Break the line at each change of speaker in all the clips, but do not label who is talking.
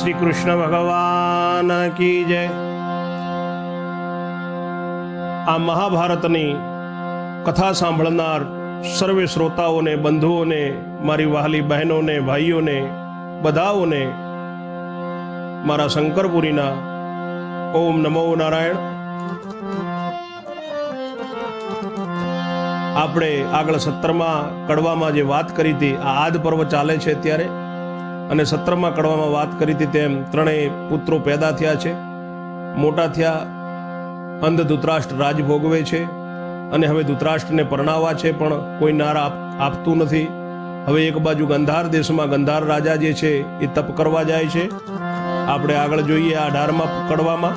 શ્રી કૃષ્ણ ભગવાન કી જય. આ મહાભારતની કથા સાંભળનાર સર્વે શ્રોતાઓને, બંધુઓને, મારી વહાલી બહેનોને, ભાઈઓને, બધાઓને મારા શંકરપુરીના ઓમ નમો નારાયણ. આપણે આગળ સત્રમાં કડવામાં જે વાત કરી હતી, આ આદ પર્વ ચાલે છે અત્યારે અને સત્રમાં કડવામાં વાત કરી હતી તેમ ત્રણેય પુત્રો પેદા થયા છે. મોટા થયા અંધ ધૂતરાષ્ટ્ર રાજ ભોગવે છે અને હવે ધૂતરાષ્ટ્રને પરણાવવા છે, પણ કોઈ નાર આપ- આપતું નથી. હવે એક બાજુ ગંધાર દેશમાં ગંધાર રાજા જે છે એ તપ કરવા જાય છે. આપણે આગળ જોઈએ આ અઢારમાં કડવામાં.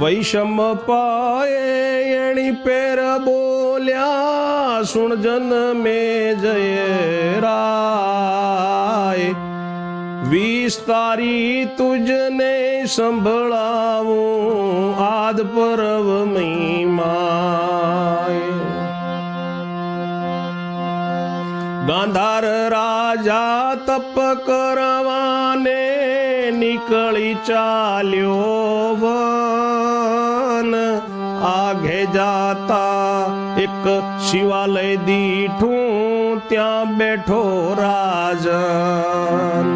વૈષમ પાયે એણી પેર બોલ્યા, સુણ જન મે જય રાય. વિસ્તારી તુજને સંભળાવું, આદ પરવ મહિમાય ગાંધાર રાજા તપ કરવાને નીકળી ચાલ્યો વન જાતા એક શિવાલય દીઠું ત્યાં બેઠો રાજન.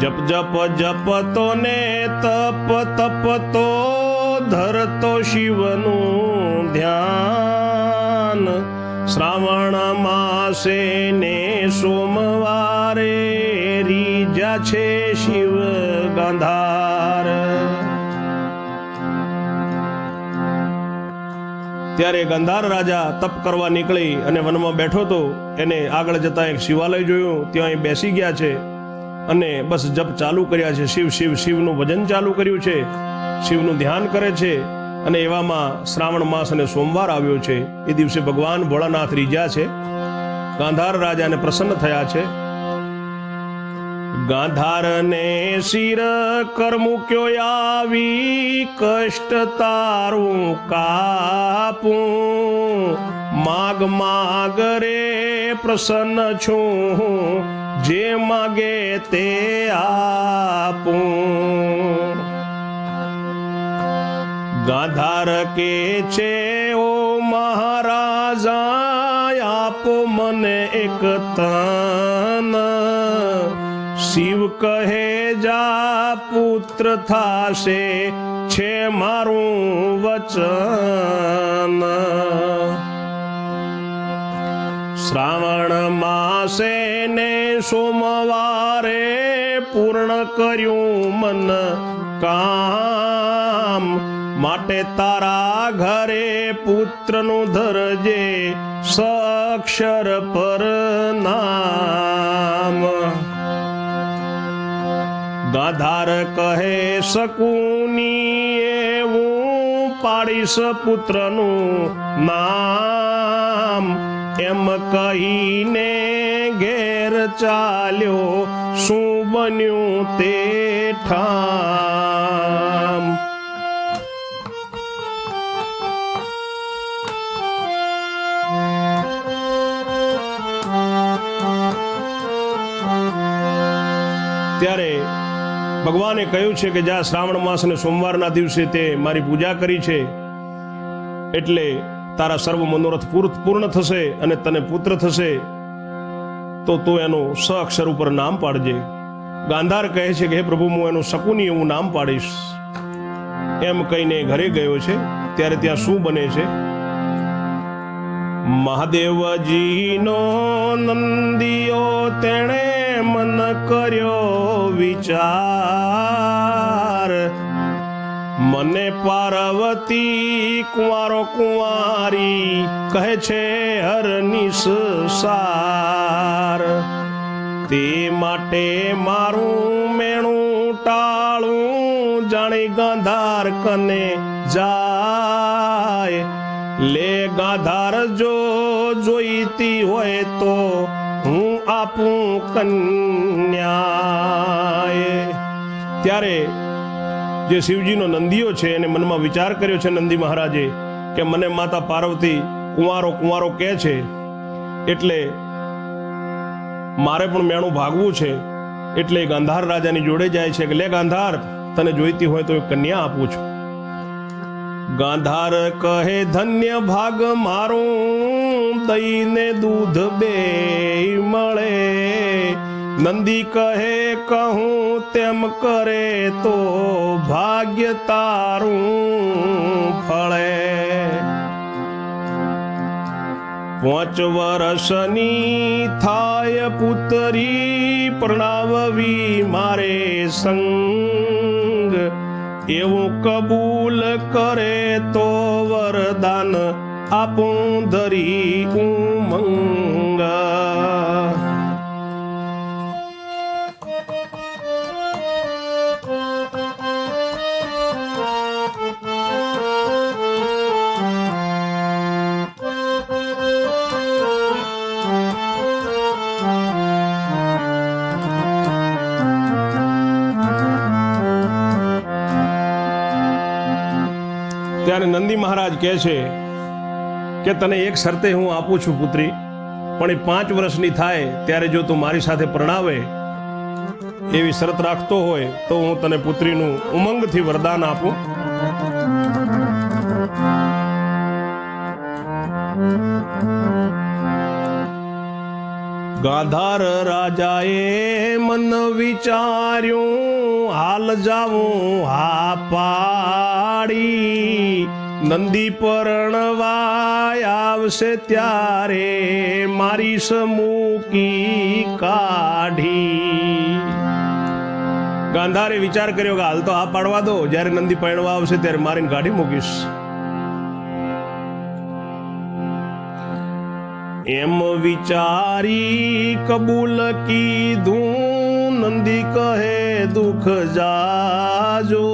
જપ જપ જપ તો ને તપ તપ તો ધરતો શિવનું ધ્યાન. શ્રાવણ માસે ને સોમવારે રીજા છે શિવ ગાંધાર ત્યારે ગંધાર રાજા તપ કરવા નીકળી અને વનમાં બેઠો તો એને આગળ જતા એક શિવાલય જોયું. ત્યાં એ બેસી ગયા છે અને બસ જપ ચાલુ કર્યા છે. શિવ શિવ, શિવનું ભજન ચાલુ કર્યું છે. શિવનું ધ્યાન કરે છે અને એવામાં શ્રાવણ માસ અને સોમવાર આવ્યો છે. એ દિવસે ભગવાન ભોળાનાથ રીજ્યા છે. ગાંધાર રાજાને પ્રસન્ન થયા છે. ગાંધારને શિર કર મૂક્યો આવી કષ્ટ તારું કાપું. માગ માગ રે પ્રસન્ન છું, જે માગે તે આપું. ગાંધાર કે છે, ઓ મહારાજા, આપો મને એક તન શિવ કહે, જા પુત્ર થાશે, છે મારું વચન. શ્રાવણ માસે ને સોમવારે પૂર્ણ કર્યું મન કામ. માટે તારા ઘરે પુત્રનું ધરજે સક્ષર પર નામ. ગાધાર કહે શકુની એવું પાડીશ પુત્રનું નામ. એમ કહીને ઘેર ચાલ્યો, શું બન્યું તે ઠામ? ભગવાને કહ્યું છે કે જ્યાં શ્રાવણ માસ અને સોમવારના દિવસે તે મારી પૂજા કરી છે. એટલે તારા સર્વ મનોરથ પૂર- પૂર્ણ થશે અને તને પુત્ર થશે. તો તું એનું સ અક્ષર ઉપર નામ પાડજે. ગાંધાર કહે છે કે, હે પ્રભુ, હું એનું શકુની એવું નામ પાડીશ. એમ કહીને ઘરે ગયો છે. ત્યારે ત્યાં શું બને છે? મહાદેવજીનો નંદિયો તેણે મન કર્યો વિચાર. મને પાર્વતી કુંવારો કુંવારી કહે છે હરની સાર તે માટે મારું મેણું ટાળું જાણી ગાંધાર કને જાય. લે ગાંધાર જો જોઈતી હોય તો આપું કન્યાએ. ત્યારે જે શિવજીનો નંદીઓ છે, એને મનમાં વિચાર કર્યો છે નંદી મહારાજે, કે મને માતા પાર્વતી કુંવારો કુંવારો કહે છે, એટલે મારે પણ મેણું ભાગવું છે, એટલે ગાંધાર રાજાની જોડે જાય છે, કે લે ગાંધાર, તને જોઈતી હોય તો એક કન્યા આપું છું. ગાંધાર કહે, ધન્ય ભાગ મારું, દઈને દૂધ બે મળે. નંદી કહે, કહું તેમ કરે તો ભાગ્ય તારું ફળે. પાંચ વર્ષની થાય પુત્રી, પ્રણાવવી મારે સંગ એવું કબૂલ કરે તો વરદાન આપું ધરી ઉમંગ. ત્યારે નંદી મહારાજ કહે છે કે તને એક શરતે હું આપું છું પુત્રી, પણ એ પાંચ વર્ષની થાય ત્યારે જો તું મારી સાથે પરણાવે, એવી શરત રાખતો હોય તો હું તને પુત્રીનું ઉમંગથી વરદાન આપું. ગાધાર રાજાએ મન વિચાર્યું, હાલ જાવું હા પાડી. નંદી પરણવાય આવશે ત્યારે મારી સમૂકી કાઢી. ગાંધારે વિચાર કર્યો કે હાલ તો આ પાડવા દો, જ્યારે નંદી પરણવા આવશે ત્યારે મારીને કાઢી મૂકીશ. એમ વિચારી કબૂલ કીધું, નંદી કહે, દુઃખ જાજો.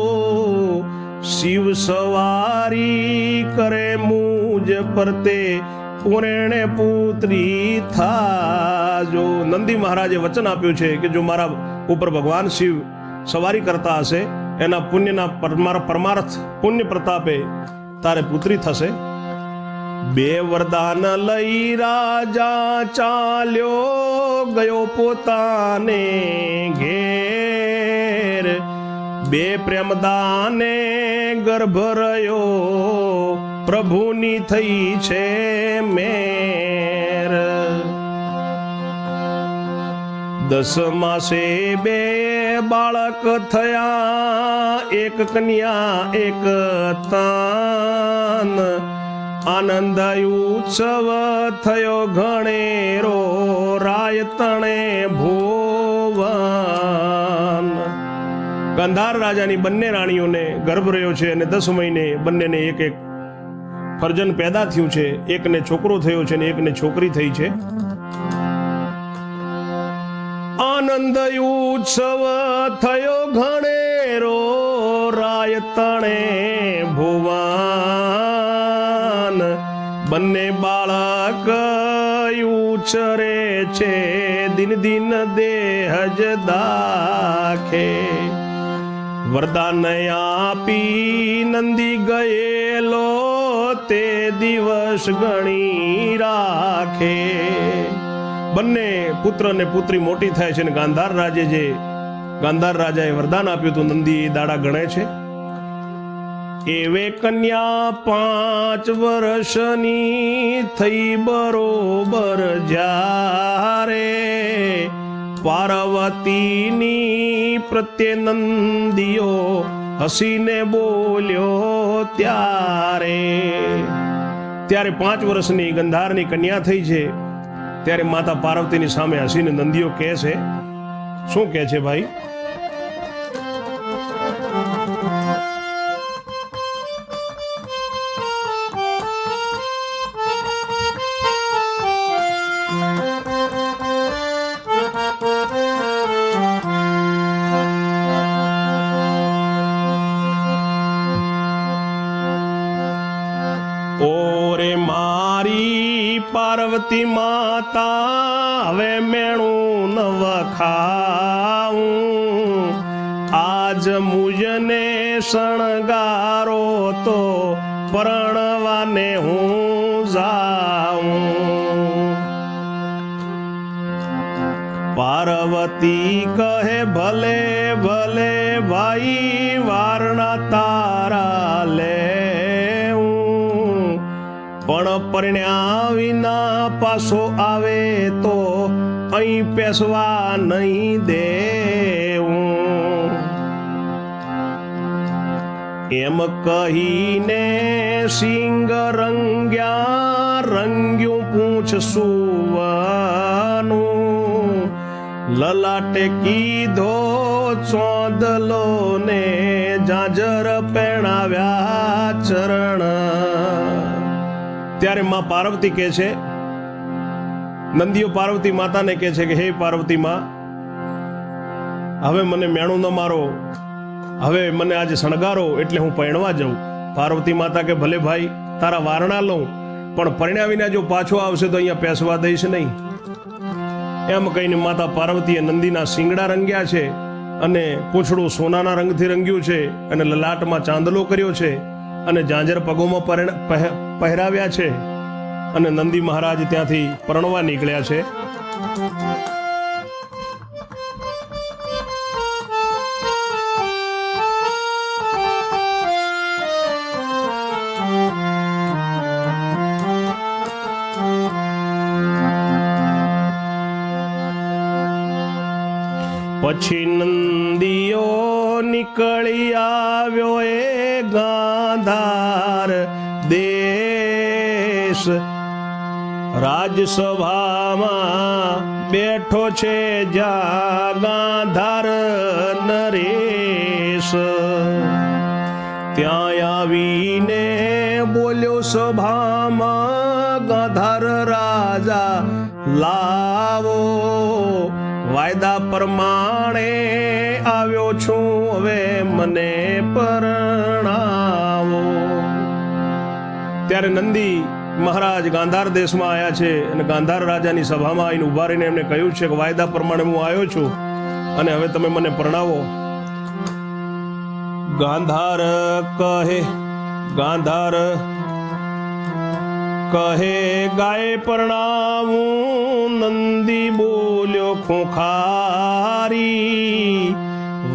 શિવ સવારી કરે મુજ પરતે પૂરેણે પુત્રી થાજો નંદી મહારાજે વચન આપ્યું છે કે જો મારા ઉપર ભગવાન શિવ સવારી કરતા હશે, એના પુણ્યના પરમાર- પરમાર્થ પુણ્ય પ્રતાપે તારે પુત્રી થશે. બે વરદાન લઈ રાજા ચાલ્યો ગયો પોતાને ઘેર. બે પ્રેમદાને ગર્ભ રહ્યો. પ્રભુની થઈ છે મેર. દસ માસે બે બાળક થયા. એક કન્યા, એક તાન. આનંદાય ઉત્સવ થયો ઘણેરો. રાય તણે ભુવન. ગંધાર રાજાની બંને રાણીઓને ગર્ભ રહ્યો છે અને દસ મહિને બંનેને એક એક ફરજન પેદા થયું છે. એકને છોકરો થયો છે અને એકને છોકરી થઈ છે. આનંદ ઉત્સવ થયો ઘણેરો, રાય તણે ભુવાન. બંને બાળક ઉછરે છે, દિન દિન દેહ જ દાખે. વરદાન આપી નંદી ગયેલો તે દિવસ ગણી રાખે. બંને પુત્ર ને પુત્રી મોટી થાય છે ને ગાંધાર રાજે જે ગાંધાર રાજાએ વરદાન આપ્યું હતું, નંદી દાડા ગણે છે. એવે કન્યા પાંચ વર્ષની થઈ બરોબર જ્યારે પાર્વતીની પ્રત્યે નંદીઓ હસીને બોલ્યો, ત્યારે. ત્યારે પાંચ વર્ષની ગંધારની કન્યા થઈ છે. ત્યારે માતા પાર્વતીની સામે હસીને નંદીઓ કહે છે, શું કહે છે ભાઈ? પાર્વતી માતા, હવે મેણું નવ ખાઉં આજ મુજને શણગારો તો પરણવાને હું જાઉં. પાર્વતી કહે, ભલે ભલે ભાઈ પરણ્યા વિના પાછો આવે તો અહીં પેસવા નહીં દેવું. એમ કહીને સિંગ રંગ્યા રંગ્યું પૂછ સુવાનું. લલાટે કીધો ચોદલો ને જાજર પહેણાવ્યા ચરણ. ત્યારે માં પાર્વતી કહે છે, નંદીઓ પાર્વતી માતાને કહે છે કે, હે પાર્વતી માં, હવે મને મેણું ન મારો, હવે મને આજે શણગારો એટલે હું પરણવા જાઉં. પાર્વતી માતા કે, ભલે ભાઈ, તારા વારણા લઉં, પણ પરણ્યા વિના જો પાછો આવશે તો અહીંયા પેસવા દઈશ નહીં. એમ કહીને માતા પાર્વતીએ નંદીના શિંગડા રંગ્યા છે અને પૂંછડું સોનાના રંગથી રંગ્યું છે અને લલાટમાં ચાંદલો કર્યો છે. અને ઝાંઝર પગોમાં પહેરાવ્યા છે. અને નંદી મહારાજ ત્યાંથી પરણવા નીકળ્યા છે. પછી નંદીઓ નીકળી રાજસભામાં બેઠો છે જ્યાં ગાંધાર નરેશ. ત્યાં આવીને બોલ્યો સભામાં, ગાધાર રાજા, લાવો. વાયદા પ્રમાણે આવ્યો છું, હવે મને પરણાવો. ત્યારે નંદી મહારાજ ગાંધાર દેશમાં આવ્યા છે અને ગાંધાર રાજાની સભામાં આવીને ઊભા રહીને એમને કહ્યું છે કે વાયદા પ્રમાણે હું આવ્યો છું અને હવે તમે મને પરણાવો. ગાંધાર કહે ગાંધાર કહે, ગાય પરણાવું, નંદી બોલ્યો ખોખારી,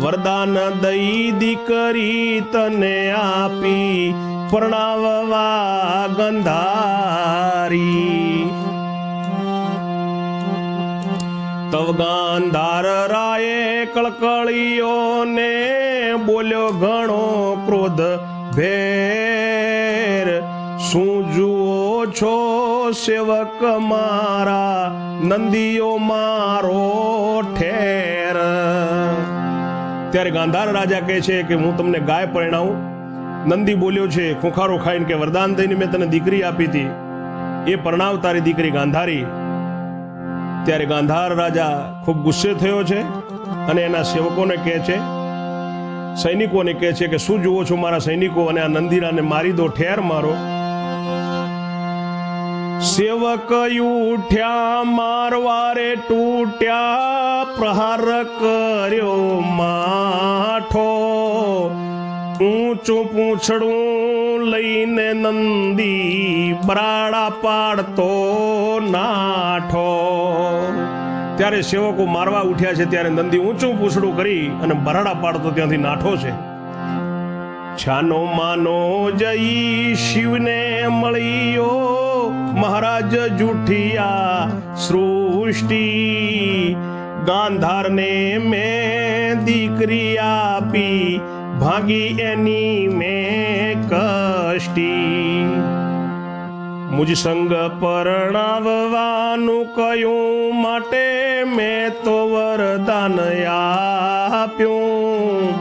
વરદાન દઈ દીકરી તને આપી પરણાવવા ગંધારી તવ ગાંધાર રાયે કળકળીઓને બોલ્યો ઘણો ક્રોધ ભેર. શું જુઓ છો સેવક મારા? નંદીઓ મારો ઠેર. ત્યારે ગાંધાર રાજા કહે છે કે હું તમને ગાય પરિણાવું. નંદી બોલ્યો છે, ખોખારો ખાઈને કે વરદાન થઈને મેં તને દીકરી આપી હતી. એ પરણાવ તારી દીકરી ગાંધારી. ત્યારે ગાંધાર રાજા ખૂબ ગુસ્સે થયો છે અને એના સેવકોને કહે છે, સૈનિકોને કહે છે કે શું જુઓ છો મારા સૈનિકો અને આ નંદીરાને મારી દો, ઠેર મારો. સેવક ઉઠ્યા, મારવારે તૂટ્યા, પ્રહાર કર્યો માઠો. ઊંચું પૂંછડું લઈને નંદી બરાડા પાડતો નાઠો. ત્યારે સેવકો મારવા ઉઠ્યા છે ત્યારે નંદી ઊંચું પૂંછડું કરી અને બરાડા પાડતો ત્યાંથી નાઠો છે. છાનો માનો જઈ શિવને મળ્યો. મહારાજ જુઠિયા સૃષ્ટિ. ગાંધારને મેં દીકરી આપી. ભાગી એની મેં કષ્ટી. મુજ સંગ પરણાવવાનું કયું માટે મેં તો વરદાન આપ્યું.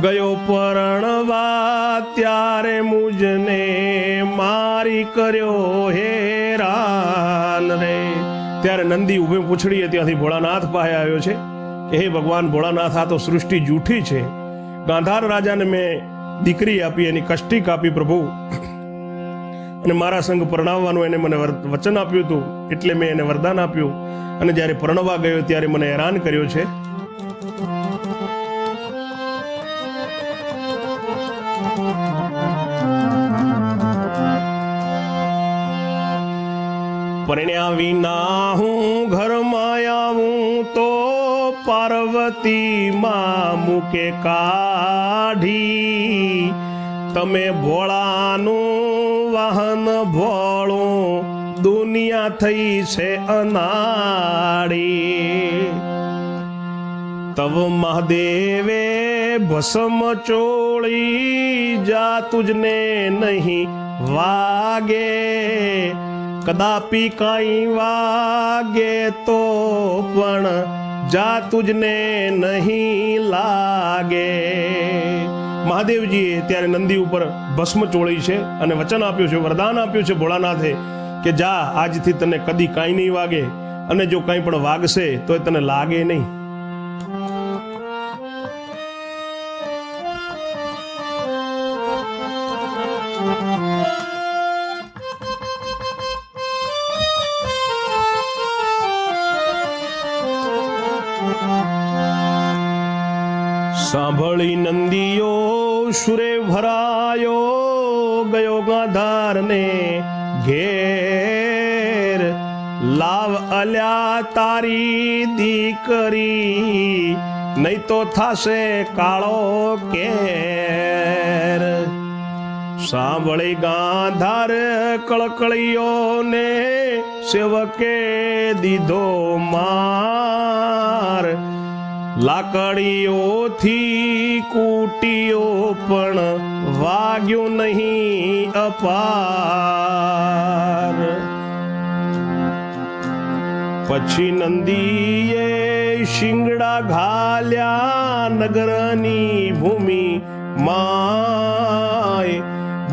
ગયો પરણવા ત્યારે મુજને મારી કર્યો હેરાન રે. ત્યારે નંદી ઉભે પૂછડીએ ત્યાંથી ભોળાનાથ પાસે આવ્યો છે. હે ભગવાન, ભોળાનાથ, આ તો સૃષ્ટિ જૂઠી છે. ગાંધાર રાજાને મેં દીકરી આપી, એની કષ્ટિક આપી પ્રભુ. અને મારા સંગ પરણાવવાનું એને મને વચન આપ્યું હતું, એટલે મેં એને વરદાન આપ્યું. અને જ્યારે પરણવા ગયો, ત્યારે મને હેરાન કર્યો છે. પરણ્યા વિના હું ઘરમાં આવું તો મૂર્તિમાં મૂકે કાઢી. તમે ભોળાનું વાહન ભોળું દુનિયા થઈ છે અનાળી તવ મહાદેવે ભસમ ચોળી જા તુજને નહીં વાગે. કદાપી કાંઈ વાગે તો પણ જા તુજને નહીં લાગે. મહાદેવજીએ ત્યારે નંદી ઉપર ભસ્મ ચોળી છે અને વચન આપ્યું છે, વરદાન આપ્યું છે ભોળાનાથે કે જા, આજથી તને કદી કાંઈ નહીં વાગે અને જો કાંઈ પણ વાગશે તો એ તને લાગે નહીં. સુરે ભરાયો ગયો ગાધારને ઘેર. લાવ અલ્યા તારી દીકરી, નહીં તો થાશે કાળો કેર. સાંભળી ગાંધાર કળકળીઓને સેવકે દીધો માર. લાકડીઓથી કૂટીઓ પણ વાગ્યું નહીં અપાર. પછી નંદીએ શિંગડા ઘાલ્યા નગરની ભૂમિ માય.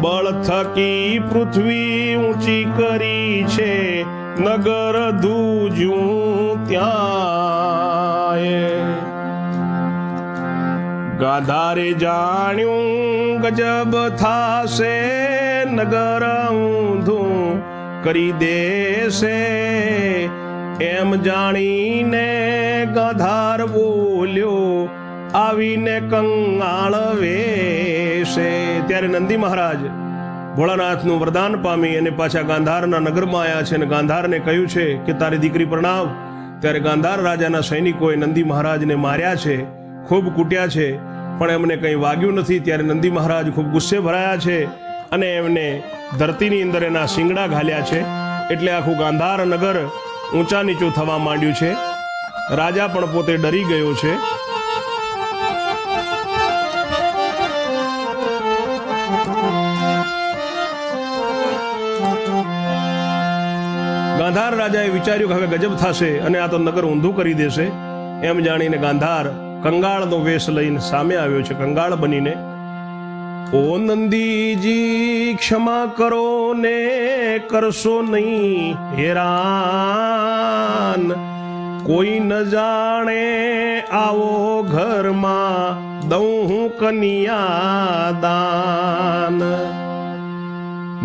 બળ થકી પૃથ્વી ઊંચી કરી છે, નગર ધૂજ્યું ત્યાં. ગાધારે જાણ્યું, ગજબ થાશે નગર ઊંધું કરી દેશે. એમ જાણીને ગાધાર બોલ્યો, આવીને કંગાળ વેશે. ત્યારે નંદી મહારાજ ભોળાનાથનું વરદાન પામી અને પાછા ગાંધારના નગરમાં આવ્યા છે અને ગાંધારને કહ્યું છે કે, તારી દીકરી પ્રણાવ ત્યારે ગાંધાર રાજાના સૈનિકોએ નંદી મહારાજને માર્યા છે, ખૂબ કૂટ્યા છે પણ એમને કંઈ વાગ્યું નથી ત્યારે નંદી મહારાજ ખૂબ ગુસ્સે ભરાયા છે અને એમને ધરતીની અંદર એના શિંગડા ઘાલ્યા છે એટલે આખું ગાંધાર નગર ઊંચા નીચું થવા માંડ્યું છે. રાજા પણ પોતે ડરી ગયો છે. ગાંધાર રાજાએ વિચાર્યું કે હવે ગજબ થશે અને આ તો નગર ઊંધું કરી દેશે. એમ જાણીને ગાંધાર કંગાળનો વેશ લઈને સામે આવ્યો છે, કંગાળ બનીને. ઓ નંદીજી, ક્ષમા કરો ને કરશો નહીં, હેરાન. કોઈ ન જાણે આવો ઘરમાં દઉં હું કનિયા દાન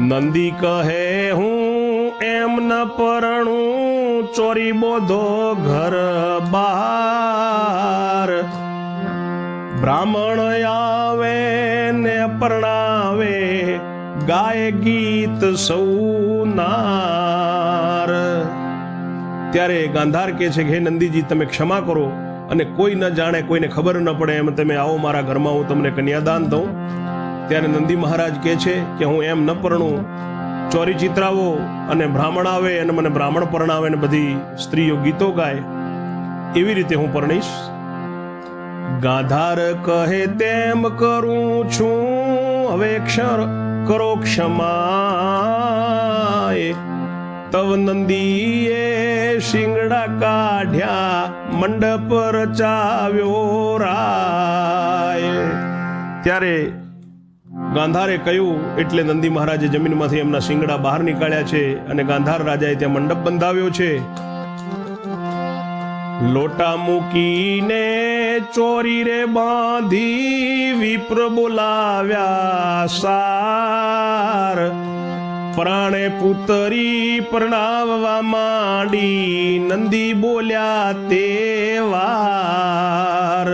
નંદી કહે, હું એમ ન પરણું ચોરી બોધો ઘર બહાર બ્રાહ્મણ આવે ને પરણાવે, ગાય ગીત સૌ નાર ત્યારે ગાંધાર કે છે કે, હે નંદીજી, તમે ક્ષમા કરો અને કોઈ ન જાણે, કોઈને ખબર ન પડે, એમ તમે આવો મારા ઘરમાં, હું તમને કન્યાદાન દઉં. ત્યારે નંદી મહારાજ કહે છે કે, હું એમ ન પરણું ચોરી ચિત્રાવો અને બ્રાહ્મણ આવે અને મને બ્રાહ્મણ પરણાવે ને બધી સ્ત્રીઓ ગીતો ગાય, એવી રીતે હું પરણીશ. ગાધાર કહે, તેમ કરું છું, હવે ક્ષર કરો ક્ષમા તવ નંદીએ શિંગડા કાઢ્યા, મંડપ રચાવ્યો રાય. ત્યારે ગાંધારે કહ્યું, એટલે નંદી મહારાજે જમીનમાંથી એમના શિંગડા બહાર નીકાળ્યા છે અને ગાંધાર રાજાએ ત્યાં મંડપ બંધાવ્યો છે. લોટા મૂકીને ચોરી રે બાંધી વિપ્ર બોલાવ્યા સાર. પ્રાણે પુતરી પ્રણાવવા માંડી નંદી બોલ્યા તે વાર.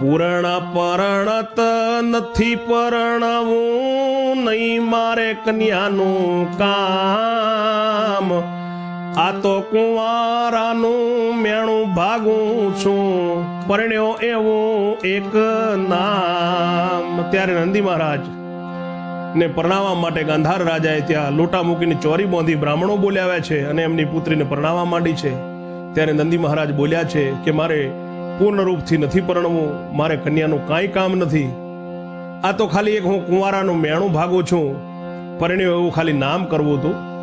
પૂરણ પરણત નથી પરણવું, નહીં મારે કન્યાનું કામ. આ તો કુંવારાનું મેણું ભાગું છું, પરણ્યો એવું એક નામ. ત્યારે નંદી મહારાજ ને પરણાવવા માટે ગાંધાર રાજાએ ત્યાં લોટા મૂકીને ચોરી બાંધી બ્રાહ્મણો બોલાવ્યા છે અને એમની પુત્રીને પરણાવવા માંડી છે. ત્યારે નંદી મહારાજ બોલ્યા છે કે મારે પૂર્ણ રૂપથી નથી, પરણવું, મારે કન્યાનું કાંઈ કામ નથી. આ તો ખાલી એક હું કુંવારાનું મેણું ભાગું છું. પરણ્યો એવું ખાલી નામ કરવું હતું.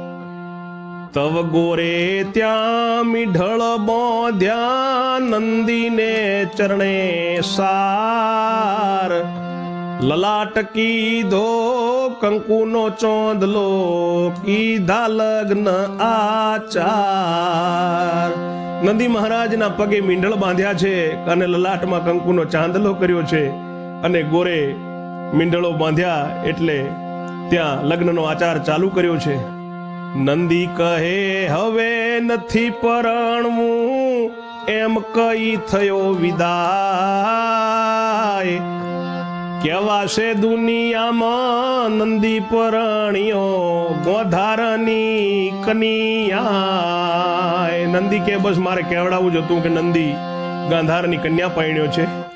તવ ગોરે ત્યાં મીઢળ બોધ્યા, નંદીને ચરણે સાર. લલાટ કીધો, કંકુનો ચોંદલો, કીધા લગ્ન આચાર. નંદી મહારાજના પગે મીંઢળ બાંધ્યા છે અને લલાટમાં કંકુનો ચાંદલો કર્યો છે અને ગોરે મીંઢળો બાંધ્યા એટલે ત્યાં લગ્નનો આચાર ચાલુ કર્યો છે. નંદી કહે, હવે નથી પરણવું, એમ કઈ થયો વિદાય? કેવાશે દુનિયામાં નંદી પરણીઓ ગોધારની કનિયા. નંદી કે બસ મારે કહેવડાવું જ હતું કે નંદી ગાંધારની કન્યા પરણ્યો છે.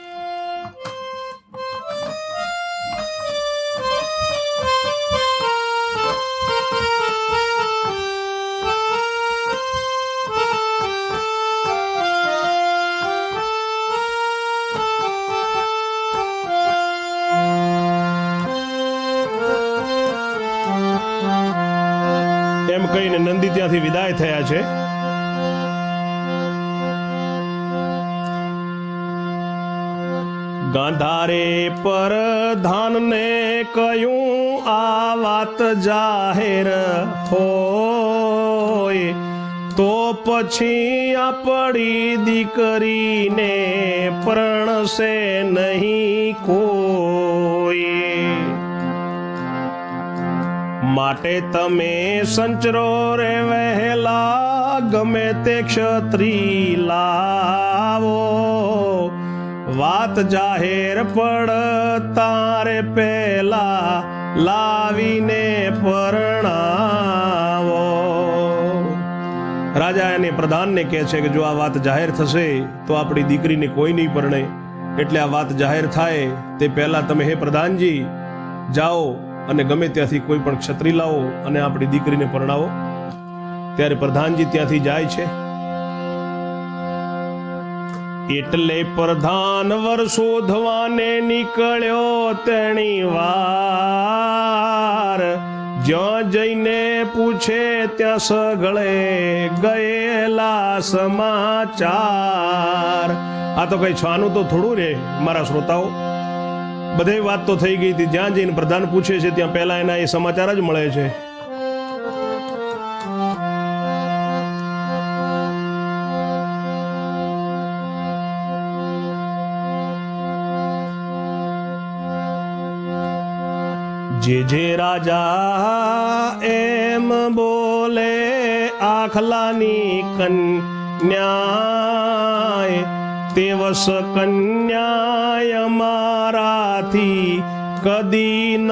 નંદી વિદાય થયા છે. ગાંધારે પર ધાનને કહ્યું, આ વાત જાહેર હોય તો પછી આપણી દીકરીને પરણશે નહીં કોઈ. માટે તમે સંચરો રે વહેલા, ગમે તે ક્ષત્રી લાવો. વાત જાહેર પડ તારે પેલા લાવીને પરણાવો. રાજા એને પ્રધાનને કહે છે કે જો આ વાત જાહેર થશે, તો આપણી દીકરીને કોઈ નહીં પરણે. એટલે આ વાત જાહેર થાય તે પહેલા તમે હે પ્રધાનજી, જાઓ અને ગમે ત્યાંથી કોઈ પણ ક્ષત્રિય લાવો અને આપણી દીકરીને પરણાવો, ત્યારે પ્રધાનજી ત્યાંથી જાય છે. એટલે પ્રધાન વર શોધવાને નીકળ્યો તેણી વાર. જ્યાં જઈને પૂછે ત્યાં સગળે ગયેલા સમાચાર. આ તો કઈ છાનું તો થોડું રે, મારા શ્રોતાઓ. બધે વાત તો થઈ ગઈ હતી. જ્યાં જઈને પ્રધાન પૂછે છે, ત્યાં પહેલા એના એ સમાચાર જ મળે છે. જે જે રાજા એમ બોલે, આખલાની કન્યાય તેવસ કન્યાય મારાથી કદી ન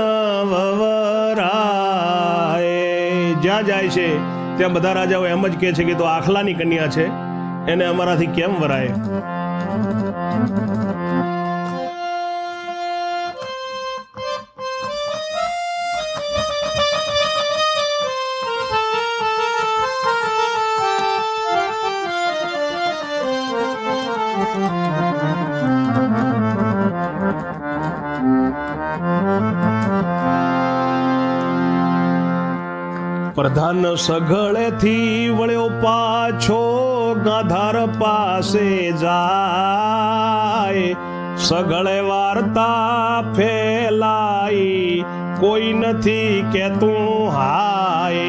વવરાય જ્યાં જાય છે ત્યાં બધા રાજાઓ એમ જ કહે છે કે તો આખલાની કન્યા છે એને અમારાથી કેમ વરાય પ્રધાન સઘળેથી વળ્યો પાછો ગાધાર પાસે જાય. સઘળે વાર્તા ફેલાઈ, કોઈ નથી કેતું હાય.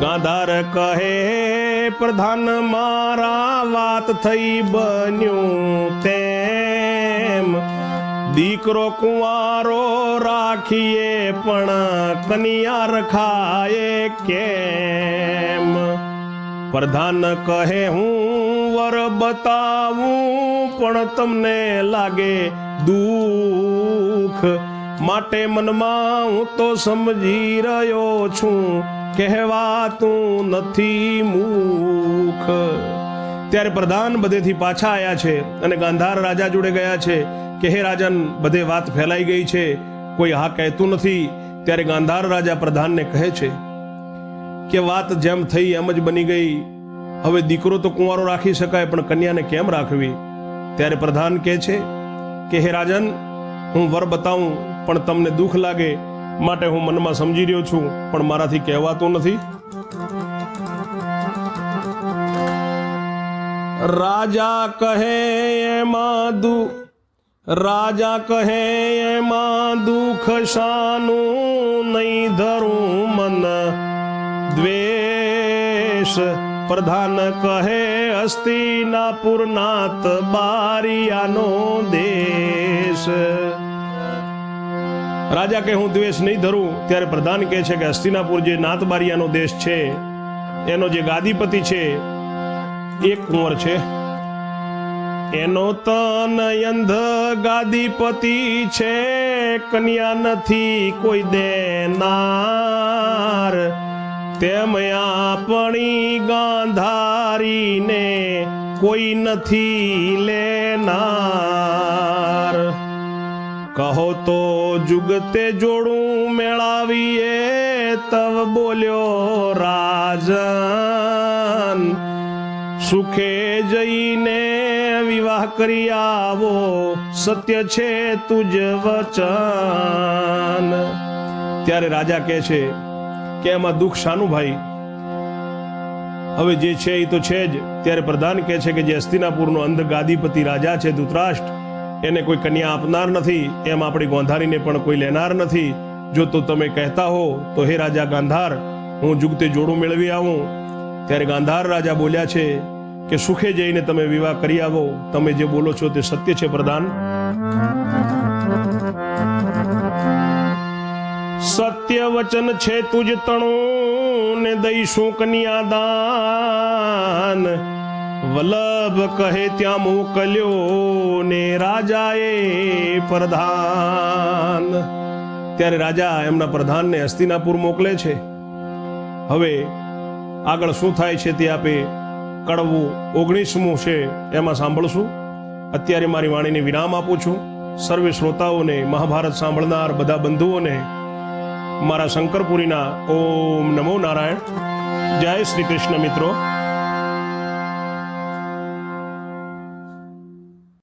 ગાંધાર કહે, પ્રધાન, મારા વાત થઈ બન્યું તેમ. દીકરો કુંવારો રાખીએ પણ કનિયા રખાય કેમ? પ્રધાન કહે, હું વર બતાવું, પણ તમને લાગે દુઃખ. માટે મનમાં હું તો સમજી રહ્યો છું, કહેવાતું નથી મુખ. ત્યારે પ્રધાન બધેથી પાછા આવ્યા છે અને ગાંધાર રાજા જોડે ગયા છે કે હે રાજન, બધે વાત ફેલાઈ ગઈ છે, કોઈ હા કહેતું નથી, ત્યારે ગાંધાર રાજા પ્રધાનને કહે છે કે વાત જેમ થઈ એમ જ બની ગઈ. હવે દીકરો તો કુંવારો રાખી શકાય, પણ કન્યાને કેમ રાખવી? ત્યારે પ્રધાન કહે છે કે હે રાજન, હું વર બતાવું, પણ તમને દુઃખ લાગે, માટે હું મનમાં સમજી રહ્યો છું, પણ મારાથી કહેવાતું નથી. રાજા કહે એમાં દુ રાજા કહે એમાં દુઃખ શાનું નહીં ધરું મન દ્વેષ પ્રધાન કહે હસ્તિનાપુર નાથ બારિયાનો દેશ રાજા કે હું દ્વેષ નહીં ધરું ત્યારે પ્રધાન કહે છે કે હસ્તિનાપુર જે નાથબારિયાનો દેશ છે એનો જે ગાદીપતિ છે એક કુંવર છે. એનો તન અંધ ગાદીપતિ છે. કન્યા નથી, કોઈ દેનાર. તેમ આપણી ગાંધારીને કોઈ નથી લેનાર. કહો તો જુગતે જોડું મેળાવીએ. તવ બોલ્યો રાજન. સુખે જઈને વિવાહ કરી આવો. સત્ય છે તુજ વચન. ત્યારે રાજા કહે છે કે એમાં દુઃખ શાનું ભાઈ? હવે જે છે એ તો છે જ. ત્યારે પ્રધાન કહે છે કે જે હસ્તિનાપુરનો અંધ ગાદીપતિ રાજા છે, ધૃતરાષ્ટ્ર, એને કોઈ કન્યા આપનાર નથી. એમ આપણી ગોંધારીને પણ કોઈ લેનાર નથી. જો તો તમે કહેતા હો, તો હે રાજા ગાંધાર, હું જુગતે જોડું મેળવી આવું. ત્યારે ગાંધાર રાજા બોલ્યા છે કે સુખે જઈને તમે વિવાહ કરી આવો. તમે જે બોલો છો તે સત્ય છે પ્રધાન. સત્ય વચન છે તુજ તણું ને દઈશું કન્યાદાન વલ્લભ કહે ત્યાં મોકલ્યો ને રાજાએ પ્રધાન. ત્યારે રાજા એમના પ્રધાનને હસ્તિનાપુર મોકલે છે. હવે આગળ શું થાય છે તે આપે કડવું ઓગણીસમું છે, એમાં સાંભળશું. અત્યારે મારી વાણીને વિરામ આપું છું. સર્વે શ્રોતાઓને મહાભારત સાંભળનાર બધા બંધુઓને મારા શંકરપુરીના ઓમ નમો નારાયણ. જય શ્રી કૃષ્ણ મિત્રો.